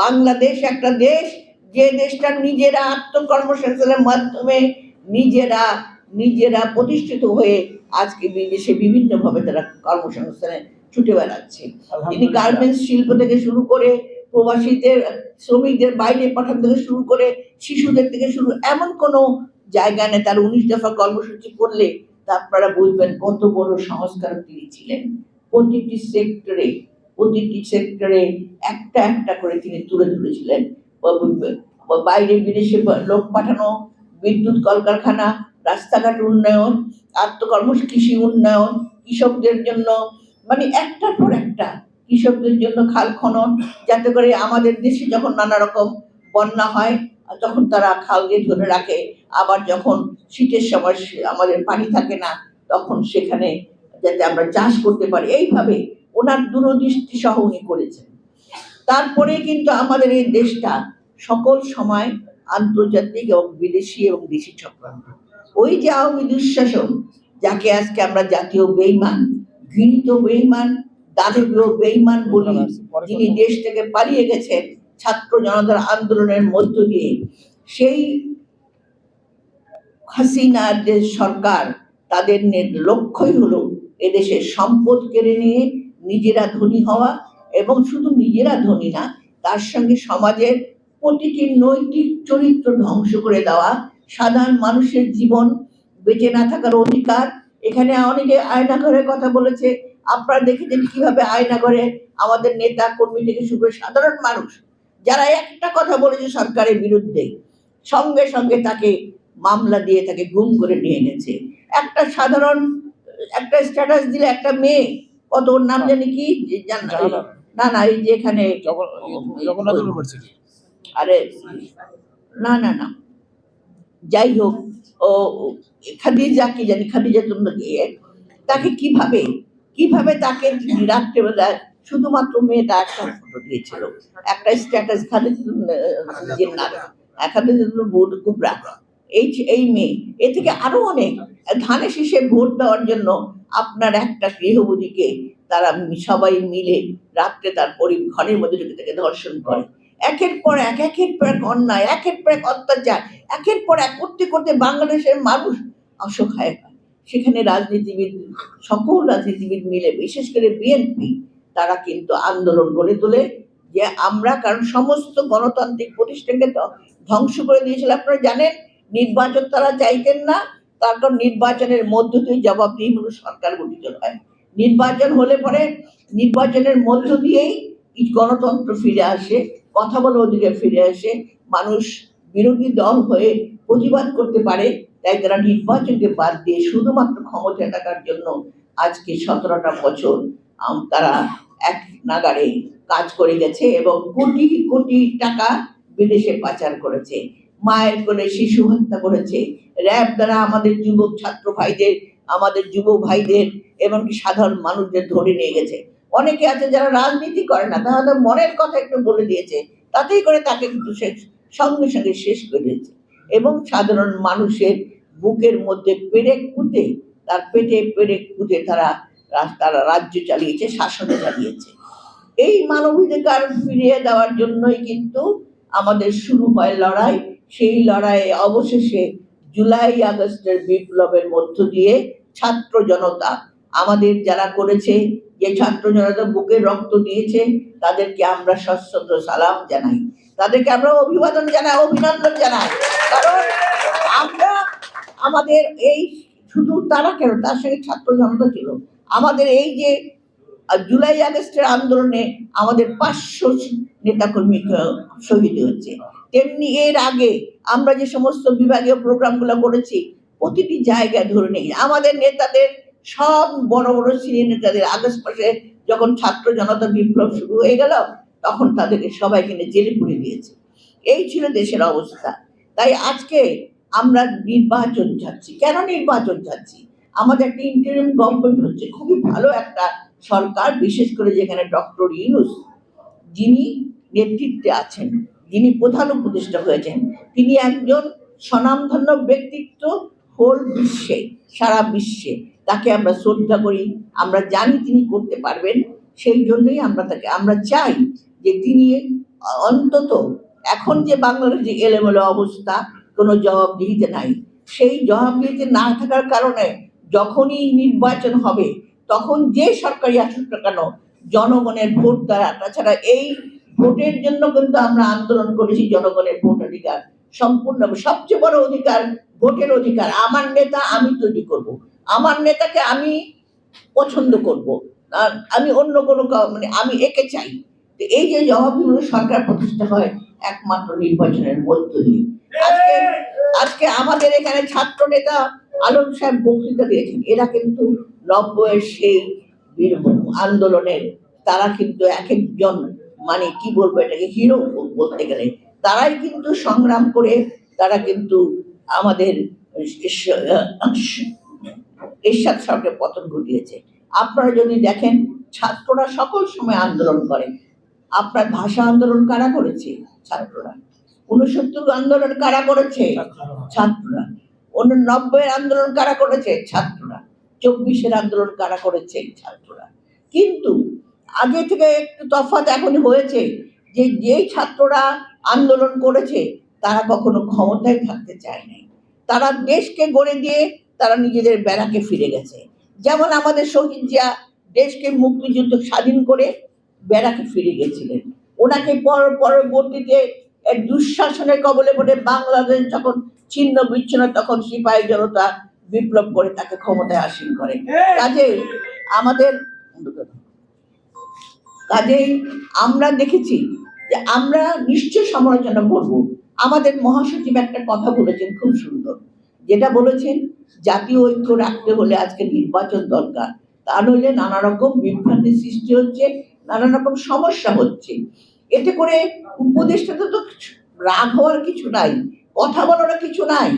বাংলাদেশ একটা দেশ যে দেশটা নিজেরা আত্মকর্মসংস্থানের মাধ্যমে নিজেরা নিজেরা প্রতিষ্ঠিত হয়ে আজকে বিদেশে বিভিন্নভাবে তারা কর্মসংস্থানে ছুটে বেড়াচ্ছে। তিনি গার্মেন্টস শিল্প থেকে শুরু করে প্রবাসীদের শ্রমিকদের বাইরে পাঠানো থেকে শুরু করে শিশুদের থেকে শুরু এমন কোনো জায়গা নেই। তার উনিশ দফা কর্মসূচি করলে তা আপনারা বুঝবেন কত বড় সংস্কারক তিনি ছিলেন। প্রতিটি সেক্টরে প্রতিটি সেক্টরে একটা একটা করে তিনি তুলে ধরেছিলেন। বাইরে বিদেশে লোক পাঠানো, বিদ্যুৎ কলকারখানা, রাস্তাঘাট উন্নয়ন আত্মকর্ম কৃষি উন্নয়ন, কৃষকদের জন্য মানে একটার পর একটা কৃষকদের জন্য খাল খনন, যাতে করে আমাদের দেশে যখন নানা রকম বন্যা হয়, তখন তারা খাল দিয়ে ধরে রাখে। আবার যখন শীতের সময় আমাদের পানি থাকে না, তখন সেখানে যাতে আমরা চাষ করতে পারি। এইভাবে ওনার দূরদৃষ্টি সহ উনি করেছেন। তারপরে কিন্তু আমাদের এই দেশটা সকল সময় আন্তর্জাতিক এবং বিদেশি এবং দেশি চক্রান্ত। ওই যে আওয়ামী দুঃশাসন, যাকে আজকে আমরা জাতীয় বেইমান, ঘৃণিত বেইমান দানবীয় বেইমান বলি, যিনি দেশ থেকে পালিয়ে গেছেন ছাত্র জনতার আন্দোলনের মধ্য দিয়ে, সেই হাসিনার যে সরকার, তাদের লক্ষ্যই হলো এদেশের সম্পদ কেড়ে নিয়ে নিজেরা ধনী হওয়া এবং শুধু নিজেরা ধনী না, তার সঙ্গে সমাজের প্রতিটি নৈতিক চরিত্র ধ্বংস করে দেওয়া, সাধারণ মানুষের জীবন বেঁচে না থাকার অধিকার। এখানে অনেকে আয়নাঘরের কথা বলেছে, আপনারা দেখেছেন কীভাবে আয়নাঘরে আমাদের নেতা কর্মী থেকে শুরু করে সাধারণ মানুষ, যারা একটা কথা বলেছে সরকারের বিরুদ্ধে, সঙ্গে সঙ্গে তাকে মামলা দিয়ে তাকে গুম করে নিয়ে গেছে। একটা সাধারণ, একটা স্ট্যাটাস দিলে একটা মেয়ে কত ওর নাম জানি কি? না না না এই যে এখানে আরে না না না। যাই হোক ও খাদিজা কি জানি খাদিজা তোমরা গিয়ে তাকে কীভাবে কীভাবে তাকে রাত্রেবেলা শুধুমাত্র মেয়েটা একটা ফটো দিয়েছিল? একটা স্ট্যাটাস খাদিজা ভোট কুবরা। এই এই মেয়ে এ থেকে আরও অনেক, ধানে শীষে ভোট দেওয়ার জন্য আপনার একটা গৃহবধূকে তারা সবাই মিলে রাত্রে তার পরি, ঘরের মধ্যে ঢুকে তাকে ধর্ষণ করে। একের পর এক, একের পর এক অন্যায়, একের পর এক অত্যাচার, একের পর এক করতে করতে বাংলাদেশের মানুষ অসহায় হয় সেখানে রাজনীতিবিদ, সকল রাজনীতিবিদ মিলে, বিশেষ করে বিএনপি, তারা কিন্তু আন্দোলন গড়ে তোলে যে আমরা, কারণ সমস্ত গণতান্ত্রিক প্রতিষ্ঠানকে ধ্ব- ধ্বংস করে দিয়েছিল। আপনারা জানেন নির্বাচন তারা চাইতেন না, তারপর নির্বাচনের মধ্য দিয়ে জবাবদিহিমূলক সরকার গঠিত হয়। নির্বাচন হলে পরে নির্বাচনের মধ্য দিয়েই গণতন্ত্র ফিরে আসে, কথা বলার অধিকার ফিরে আসে, মানুষ বিরোধী দল হয়ে প্রতিবাদ করতে পারে, তাই তারা নির্বাচনকে বাদ দিয়ে শুধুমাত্র ক্ষমতায় থাকার জন্য আজকে সতেরোটা বছর তারা এক নাগারে কাজ করে গেছে এবং কোটি কোটি টাকা বিদেশে পাচার করেছে। মায়ের কোলে শিশু হত্যা করেছে। র্যাব দ্বারা আমাদের যুবক ছাত্র ভাইদের, আমাদের যুব ভাইদের এমনকি সাধারণ মানুষদের ধরে নিয়ে গেছে। অনেকে আছে যারা রাজনীতি করে না, তারা মনের কথা একটু বলে দিয়েছে। তাতেই করে তাকে কিন্তু সে সঙ্গে সঙ্গে শেষ করে দিয়েছে। এবং সাধারণ মানুষের বুকের মধ্যে পেরেক পুঁতে তার পেটে পেরেক পুঁতে তারা তারা রাজ্য চালিয়েছে, শাসন চালিয়েছে। এই মানবাধিকার ফিরিয়ে দেওয়ার জন্যই কিন্তু আমাদের শুরু হয় লড়াই। সেই লড়াইয়ে অবশেষে জুলাই আগস্টের বিপ্লবের মধ্য দিয়ে ছাত্র জনতা, আমাদের যারা করেছে, যে ছাত্র জনতা বুকে রক্ত দিয়েছে, তাদেরকে আমরা সশ্রদ্ধ সালাম জানাই। তাদেরকে আমরা অভিবাদন জানাই, অভিনন্দন জানাই। কারণ আমরা, আমাদের এই, শুধু তারা কেন, তার সঙ্গে ছাত্র জনতা ছিল। আমাদের এই যে জুলাই আগস্টের আন্দোলনে আমাদের পাঁচশো নেতাকর্মী শহীদ হয়েছে। তেমনি এর আগে আমরা যে সমস্ত বিভাগীয় প্রোগ্রামগুলো করেছি, প্রতিটি জায়গায় ধরে নিয়ে আমাদের নেতাদের, সব বড় বড় সিনিয়র নেতাদের, আগস্ট মাসে যখন ছাত্র জনতা বিপ্লব শুরু হয়ে গেল, তখন তাদেরকে সবাই কিনে জেলে পুরে দিয়েছে। এই ছিল দেশের অবস্থা। তাই আজকে আমরা নির্বাচন চাচ্ছি। কেন নির্বাচন চাচ্ছি? আমাদের একটা ইন্টারিম গভর্নমেন্ট হচ্ছে। খুবই ভালো একটা সরকার, বিশেষ করে যেখানে ডক্টর ইউনুস যিনি নেতৃত্বে আছেন। যিনি প্রধান উপদেষ্টা হয়েছেন, তিনি একজন স্বনামধন্য ব্যক্তিত্ব হোল বিশ্বে, সারা বিশ্বে। তাকে আমরা শ্রদ্ধা করি, আমরা জানি তিনি করতে পারবেন, সেই জন্যই আমরা তাকে, আমরা চাই যে তিনি অন্তত এখন যে বাংলাদেশ এলোমেলো অবস্থা, কোনো জবাবদিহিতে নাই। সেই জবাবদিহিতে না থাকার কারণে যখনই নির্বাচন হবে, তখন যে সরকারি আসুক না কেন, জনগণের ভোট দ্বারা, তাছাড়া এই ভোটের জন্য কিন্তু আমরা আন্দোলন করেছি জনগণের ভোট অধিকার। সম্পূর্ণ সবচেয়ে বড় অধিকার, ভোটের অধিকার। আমার নেতা আমি তৈরি করব। আমার নেতাকে আমি পছন্দ করব। আর আমি অন্য কোনো মানে আমি একে চাই। এই যে জবাবগুলো সরকার প্রতিষ্ঠা হয় একমাত্র নির্বাচনের মধ্য দিয়ে। আজকে আজকে আমাদের এখানে ছাত্র নেতা আলম সাহেব বক্তৃতা দিয়েছেন। এরা কিন্তু নব্বইয়ের সেই আন্দোলনের, তারা কিন্তু এক একজন মানে কি বলব এটাকে? হিরো বলতে গেলে। তারাই কিন্তু সংগ্রাম করে, তারা কিন্তু আমাদের এরশাদ সরকারের পতন ঘটিয়েছে। আপনারা যদি দেখেন, ছাত্ররা সকল সময় আন্দোলন করে। আপনার ভাষা আন্দোলন কারা করেছে? ছাত্ররা। উনসত্তর আন্দোলন কারা করেছে? ছাত্ররা। উননব্বই আন্দোলন কারা করেছে? ছাত্ররা। চব্বিশের আন্দোলন কারা করেছে? ছাত্ররা। কিন্তু আগে থেকে একটু তফাৎ এখন হয়েছে যে যেই ছাত্ররা আন্দোলন করেছে তারা কখনো ক্ষমতায় থাকতে চায় নাই। তারা দেশকে গড়ে দিয়ে তারা নিজেদের ব্যারাকে ফিরে গেছে। যেমন আমাদের শহীদ জিয়া দেশকে মুক্তিযুদ্ধ স্বাধীন করে ব্যারাকে ফিরে গেছিলেন। ওনাকে পর পরবর্তীতে এক দুঃশাসনের কবলে পড়ে বাংলাদেশ যখন ছিন্ন বিচ্ছিন্ন তখন সিপাহী জনতা বিপ্লব করে তাকে ক্ষমতায় আসীন করে। কাজে আমাদের কাজেই আমরা দেখেছি যে আমরা নিশ্চয় সমালোচনা করব। আমাদের মহাসচিব একটা কথা বলেছেন খুব সুন্দর, যেটা বলেছেন, জাতীয় ঐক্য রাখতে হলে আজকে নির্বাচন দরকার। তা নইলে নানা রকম বিভ্রান্তির সৃষ্টি হচ্ছে নানা রকম সমস্যা হচ্ছে। এতে করে উপদেষ্টাতে তো রাগ হওয়ার কিছু নাই, কথা বলার কিছু নাই।